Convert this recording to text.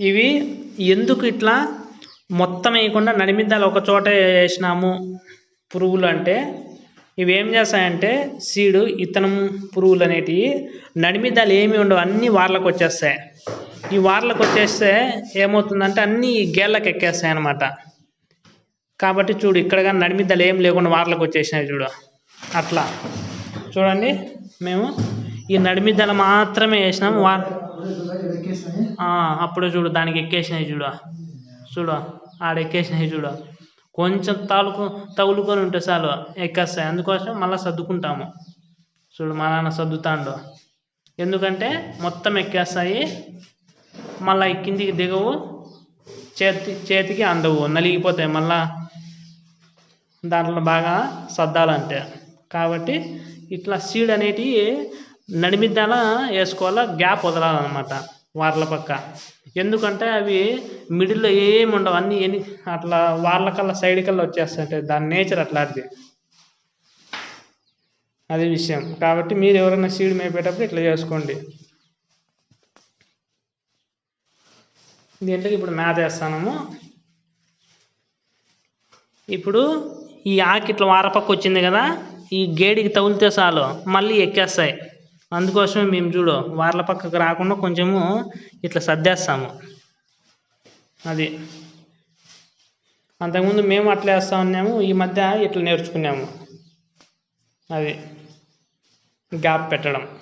ఇవి ఎందుకు ఇట్లా మొత్తం వేయకుండా నడిమిద్దాలు ఒక చోట వేసినాము పురుగులు అంటే ఇవి ఏం చేస్తాయంటే సీడు ఇత్తనం పురుగులు అనేటివి నడిమిద్దాలు ఏమి ఉండవు అన్నీ వార్లకు వచ్చేస్తాయి. ఈ వార్లకు వచ్చేస్తే ఏమవుతుందంటే అన్నీ గేళ్ళకి ఎక్కేస్తాయి అన్నమాట. కాబట్టి చూడు ఇక్కడ కానీ నడిమిద్దలు ఏం లేకుండా వార్లకు వచ్చేసినాయి చూడు. అట్లా. చూడండి మేము ఈ నడిమిద్దలు మాత్రమే వేసినాము వార్ అప్పుడు చూడు దానికి ఎక్కేసినాయి చూడు. చూడు ఆడ ఎక్కేసినాయి చూడు. కొంచెం తాలుకు తగులుకొని ఉంటే చాలు ఎక్కేస్తాయి. అందుకోసం మళ్ళీ సర్దుకుంటాము. చూడు మా నాన్న సర్దుతాండు. ఎందుకంటే మొత్తం ఎక్కేస్తాయి మళ్ళీ కిందికి దిగవు చేతి చేతికి అందవు నలిగిపోతాయి. మళ్ళా దాంట్లో బాగా సర్దాలంటే. కాబట్టి ఇట్లా సీడ్ అనేటివి నడిమిద్దాల వేసుకోవాలా గ్యాప్ వదలాలన్నమాట వార్ల పక్క. ఎందుకంటే అవి మిడిల్లో ఏమి ఉండవు అన్నీ ఎన్ని అట్లా వార్లకల్లా సైడ్ కల్లా వచ్చేస్తుంటే దాని నేచర్ అట్లాంటిది. అది విషయం. కాబట్టి మీరు ఎవరైనా సీడ్ మేపేటప్పుడు ఇట్లా చేసుకోండి. దీంట్లో ఇప్పుడు మేత వేస్తాము ఇప్పుడు ఈ ఆకి ఇట్లా వారపక్క వచ్చింది కదా ఈ గేడికి తగిలితే చాలు మళ్ళీ ఎక్కేస్తాయి. అందుకోసమే మేము చూడు వార్ల పక్కకు రాకుండా కొంచెము ఇట్లా సర్దేస్తాము. అది. అంతకుముందు మేము అట్లా వేస్తా ఉన్నాము ఈ మధ్య ఇట్లా నేర్చుకున్నాము. అది. గ్యాప్ పెట్టడం.